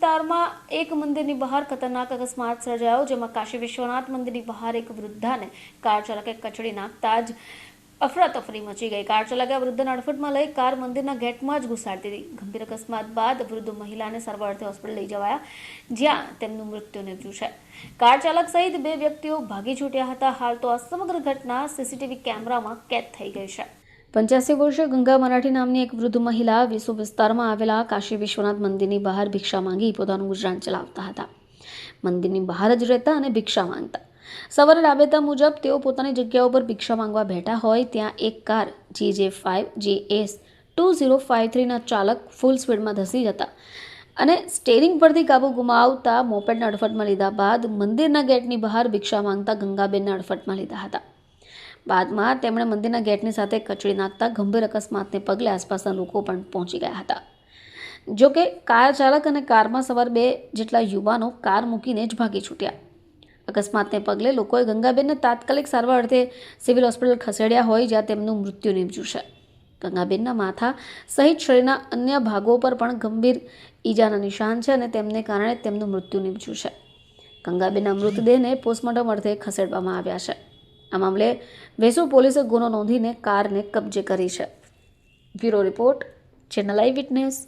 વિસ્તારમાં એક મંદિરની બહાર ખતરનાક અકસ્માત સર્જાયો, જેમાં કાશી વિશ્વનાથ મંદિરની બહાર એક વૃદ્ધાને કાર ચાલકે કચડી નાખતા જ અફરાતફરી મચી ગઈ. કાર ચાલકે આ વૃદ્ધને અડફટમાં લઈ કાર મંદિરના ગેટમાં જ ઘુસાડતી હતી ગંભીર અકસ્માત બાદ વૃદ્ધ મહિલાને સારવાર અર્થે હોસ્પિટલ લઈ જવાયા, જ્યાં તેમનું મૃત્યુ નિપજ્યું છે. કાર ચાલક સહિત બે વ્યક્તિઓ ભાગી છૂટ્યા હતા. હાલ તો આ સમગ્ર ઘટના સીસીટીવી કેમેરામાં કેદ થઈ ગઈ છે. પંચ્યાસી વર્ષે ગંગા મરાઠી નામની એક વૃદ્ધ મહિલા વિશ્વ વિસ્તારમાં આવેલા કાશી વિશ્વનાથ મંદિરની બહાર ભિક્ષા માંગી પોતાનું ગુજરાન ચલાવતા હતા. મંદિરની બહાર જ રહેતા અને ભિક્ષા માંગતા. સવારે રાબેતા મુજબ તેઓ પોતાની જગ્યા ઉપર ભિક્ષા માંગવા બેઠા હોય ત્યાં એક car G J five J S two zero five થ્રીના ચાલક ફૂલ સ્પીડમાં ધસી જતા અને સ્ટેરિંગ પરથી કાબુ ગુમાવતા મોપેડને અડફટમાં લીધા બાદ મંદિરના ગેટની બહાર ભિક્ષા માંગતા ગંગાબેનને અડફટમાં લીધા હતા. બાદમાં તેમણે મંદિરના ગેટની સાથે કચડી નાખતા ગંભીર અકસ્માતને પગલે આસપાસના લોકો પણ પહોંચી ગયા હતા. જો કે કાર ચાલક અને કારમાં સવાર બે જેટલા યુવાનો કાર મૂકીને જ ભાગી છૂટ્યા. અકસ્માતને પગલે લોકોએ ગંગાબેનને તાત્કાલિક સારવાર અર્થે સિવિલ હોસ્પિટલ ખસેડ્યા હોય જ્યાં તેમનું મૃત્યુ નિપજ્યું છે. ગંગાબેનના માથા સહિત શરીરના અન્ય ભાગો પર પણ ગંભીર ઈજાના નિશાન છે અને તેમને કારણે તેમનું મૃત્યુ નિપજ્યું છે. ગંગાબેનના મૃતદેહને પોસ્ટમોર્ટમ અર્થે ખસેડવામાં આવ્યા છે. આ મામલે વેસુ પોલીસે ગુનો નોંધીને કારને કબજે કરી છે. Bureau report, channel eye witness